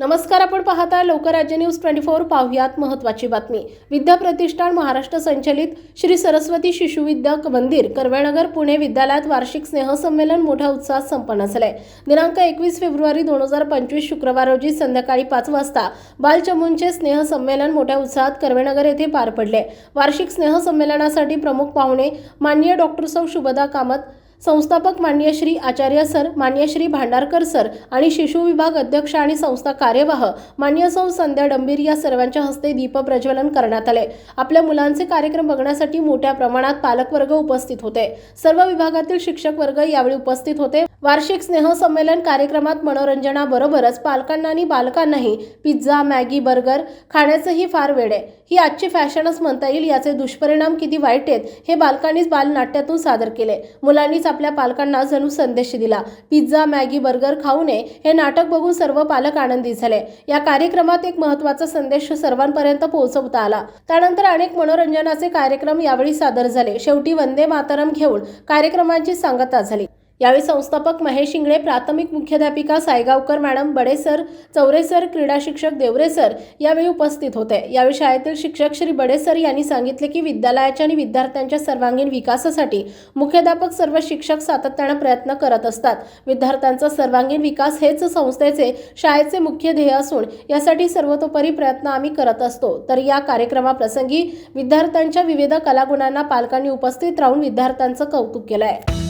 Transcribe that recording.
नमस्कार आपण पाहता लोकराज्य न्यूज ट्वेंटी फोर पाहुयात महत्वाची बातमी. विद्या प्रतिष्ठान महाराष्ट्र संचलित श्री सरस्वती शिशु विद्या मंदिर कर्वेनगर पुणे विद्यालयात वार्षिक स्नेहसंमेलन मोठ्या उत्साहात संपन्न झाले. दिनांक एकवीस फेब्रुवारी दोन हजार पंचवीस शुक्रवार रोजी संध्याकाळी पाच वाजता बालचमूंचे स्नेहसंमेलन मोठ्या उत्साहात कर्वेनगर येथे पार पडले. वार्षिक स्नेहसंमेलनासाठी प्रमुख पाहुणे माननीय डॉक्टर सौ शुभदा कामत संस्थापक मान्य श्री आचार्य सर मान्य श्री भांडारकर सर आणि शिशु विभाग अध्यक्ष आणि संस्था कार्यवाह मान्य सौ संध्या डंबीर या सर्वांच्या हस्ते दीप प्रज्वलन करण्यात आले. आपल्या मुलांचे कार्यक्रम बघण्यासाठी मोठ्या प्रमाणात पालकवर्ग उपस्थित होते. सर्व विभागातील शिक्षक वर्ग यावेळी उपस्थित होते. वार्षिक स्नेहसंमेलन कार्यक्रमात मनोरंजनाबरोबरच पालकांना आणि बालकांनाही पिझ्झा मॅगी बर्गर खाण्याचंही फार वेळ आहे. ही आजची फॅशनच म्हणता येईल याचे दुष्परिणाम किती वाईट आहेत हे बालकांनीच बालनाट्यातून सादर केले. मुलांनीच आपल्या पालकांना जणू संदेश दिला. पिझ्झा मॅगी बर्गर खाऊ नये हे नाटक बघून सर्व पालक आनंदी झाले. या कार्यक्रमात एक महत्त्वाचा संदेश सर्वांपर्यंत पोहोचवता आला. त्यानंतर अनेक मनोरंजनाचे कार्यक्रम यावेळी सादर झाले. शेवटी वंदे मातरम घेऊन कार्यक्रमांची सांगता झाली. यावेळी संस्थापक महेश इंगळे प्राथमिक मुख्याध्यापिका सायगावकर मॅडम बडेसर चौरेसर क्रीडा शिक्षक देवरेसर यावेळी उपस्थित होते. यावेळी शाळेतील शिक्षक श्री बडे सर यांनी सांगितले की विद्यालयाच्या आणि विद्यार्थ्यांच्या सर्वांगीण विकासासाठी मुख्याध्यापक सर्व शिक्षक सातत्यानं प्रयत्न करत असतात. विद्यार्थ्यांचा सर्वांगीण विकास हेच संस्थेचे शाळेचे मुख्य ध्येय असून यासाठी सर्वतोपरी प्रयत्न आम्ही करत असतो. तर या कार्यक्रमाप्रसंगी विद्यार्थ्यांच्या विविध कलागुणांना पालकांनी उपस्थित राहून विद्यार्थ्यांचं कौतुक केलं आहे